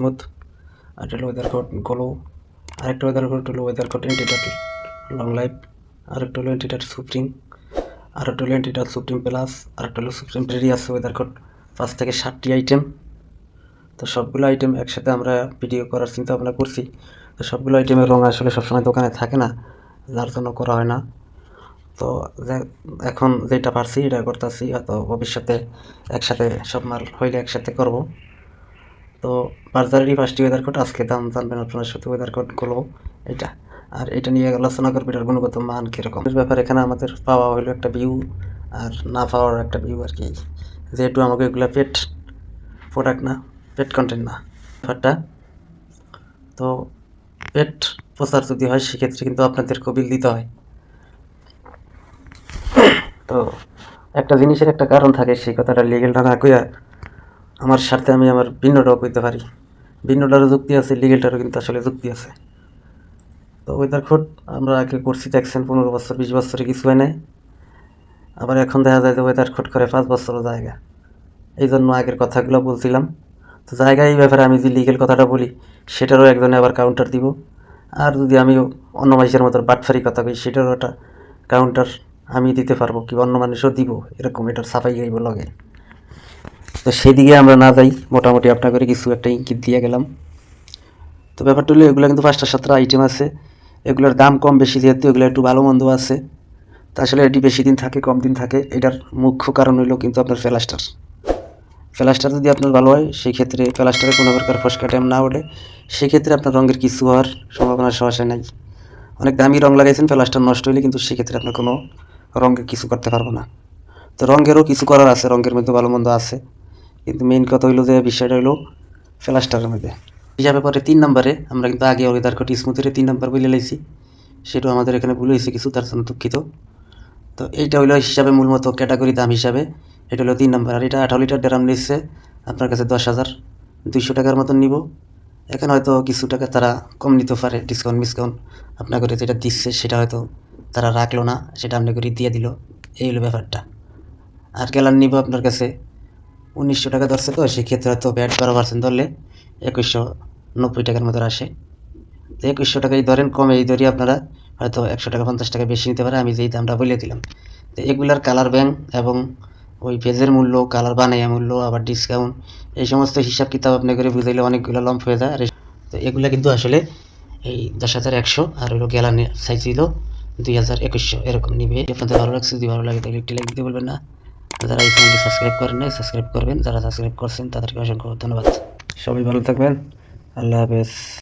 Smooth আর এটা হলো weather coat গোলো আরেকটা ওয়েদার কোট হলো ওয়েদার কোট এন্টিটার লং লাইফ আরেকটা হলো এন্টিটার সুপ্রিম আরেকটা হলো এন্টিটার সুপ্রিম প্লাস আরেকটা হলো সুপ্রিম প্রেরিয়াস ওয়েদার কোট পাঁচ থেকে ষাটটি আইটেম তো সবগুলো আইটেম একসাথে আমরা ভিডিও করার চিন্তা ভাবনা করছি। তো সবগুলো আইটেমের রঙ আসলে সবসময় দোকানে থাকে না। যার জন্য করা হয় না। তো এখন যেটা পারছি, এটা করতেছি। হয়তো ভবিষ্যতে একসাথে সব মাল হইলে একসাথে করব। তো বাজারেরই পাঁচটি ওয়েদার কোড আজকে দাম জানবেন আপনার সাথে ওয়েদার কোডগুলো এটা। আর এটা নিয়ে আলোচনা করবে এটার গুণগত মান কীরকম। ব্যাপারে এখানে আমাদের পাওয়া হলো একটা ভিউ আর না পাওয়ার একটা ভিউ আর কি। যেহেতু আমাকে এগুলো পেট প্রোডাক্ট না পেট কন্টেন্ট না, ব্যাপারটা। তো পেট প্রচার যদি হয়, সেক্ষেত্রে কিন্তু আপনাদেরকে বিল দিতে হয়। তো একটা জিনিসের একটা কারণ থাকে, সেই কথাটা লিগেলটা না কইয়া আমার স্বার্থে আমি আমার ভিন্নটাও কইতে পারি। ভিন্নটারও যুক্তি আছে লিগেলটারও কিন্তু আসলে যুক্তি আছে। তো ওয়েদার কোড আমরা আগে করছি দেখছেন পনেরো বছর, বিশ বছরে কিছু হয় নাই। আবার এখন দেখা যায় যে ওয়েদার কোড করে পাঁচ বছরও জায়গা। এই জন্য আগের কথাগুলো বলছিলাম। তো জায়গা এই ব্যাপারে আমি যে লিগেল কথাটা বলি, সেটারও একজনে আবার কাউন্টার দিব। আর যদি আমি অন্য মানুষের মতো বাটফারি কথা কই, সেটারও একটা কাউন্টার আমি দিতে পারব কি অন্য মানুষও দিব। এরকম, এটার সাফাই গাইব লগে। তো সেদিকে আমরা না যাই, মোটামুটি আপনাকে কিছু একটা ইঙ্কিত দিয়ে গেলাম। তো ব্যাপারটা হলো, এগুলো কিন্তু পাঁচটা সাতটা আইটেম আছে। এগুলোর দাম কম বেশি যেহেতু, এগুলো একটু ভালো মন্দ আছে। তা আসলে এটি বেশি দিন থাকে, কম দিন থাকে, এটার মুখ্য কারণ হইল কিন্তু আপনার ফ্ল্যাস্টার ফ্ল্যাস্টার যদি আপনার ভালো হয় সেই ক্ষেত্রে ফ্ল্যাস্টারে কোনো প্রকার ফসকা ট্যাম না ওঠে। সেক্ষেত্রে আপনার রঙের কিছু হওয়ার সম্ভাবনা সহসা নাই। অনেক দামি রং লাগাইছেন ফ্ল্যাস্টার নষ্ট হলে কিন্তু সেক্ষেত্রে আপনার কোনো রঙের কিছু করতে পারব না। তো রঙেরও কিছু করার আছে, রঙের মধ্যে ভালো মন্দ আছে। কিন্তু মেইন কথা হইল যে, বিষয়টা হইল ফ্ল্যাস্টারের মধ্যে। হিসাবে পরে তিন নম্বরে, আমরা কিন্তু আগে ওয়েদার কোট স্মুথের তিন নম্বর বলে লাইছি। সেটাও আমাদের এখানে ভুল হয়েছে কিছু, তার জন্য দুঃখিত। তো এইটা হইল হিসাবে মূল মতো ক্যাটাগরি দাম হিসাবে। এটা হলো তিন নম্বর। আর এটা আঠারো লিটার ড্রাম নিচ্ছে আপনার কাছে দশ হাজার। দুইশো টাকার মতন নিব। এখানে হয়তো কিছু টাকা তারা কম নিতে পারে ডিসকাউন্ট মিসকাউন্ট আপনাকে যেটা দিচ্ছে, সেটা হয়তো তারা রাখল না, সেটা আপনাকে দিয়ে দিল। এই হলো ব্যাপারটা। আর গ্যালান নিব আপনার কাছে উনিশশো টাকা ধরছে তো, সেক্ষেত্রে হয়তো ব্যাট বারো পার্সেন্ট ধরলে একুশশো নব্বই টাকার মতো আসে। তো একুশশো টাকাই ধরেন, কমে এই ধরি আপনারা, হয়তো একশো টাকা, পঞ্চাশ টাকা বেশি নিতে পারে, আমি যেই দামটা বলে দিলাম। তো এগুলার কালার ব্যাংক এবং ওই পেজের মূল্য কালার বানাইয়া মূল্য, আবার ডিসকাউন্ট এই সমস্ত হিসাব কিতাব আপনি করে বুঝাইলে অনেকগুলো লম্প হয়ে যায়। আর তো এগুলা কিন্তু আসলে এই দশ হাজার একশো আর হলো গ্যালানি সাইজ ছিল দুই হাজার একুশশো, এরকম নিবে। আপনাদের ভালো লাগছে, যদি ভালো লাগে তাহলে একটি লাইক দিতে বলবেন না। যারা এই চ্যানেলটি সাবস্ক্রাইব করেন নাই, সাবস্ক্রাইব করবেন। যারা সাবস্ক্রাইব করছেন, তাদেরকে অসংখ্য ধন্যবাদ। সবাই ভালো থাকবেন। আল্লাহ হাফেজ।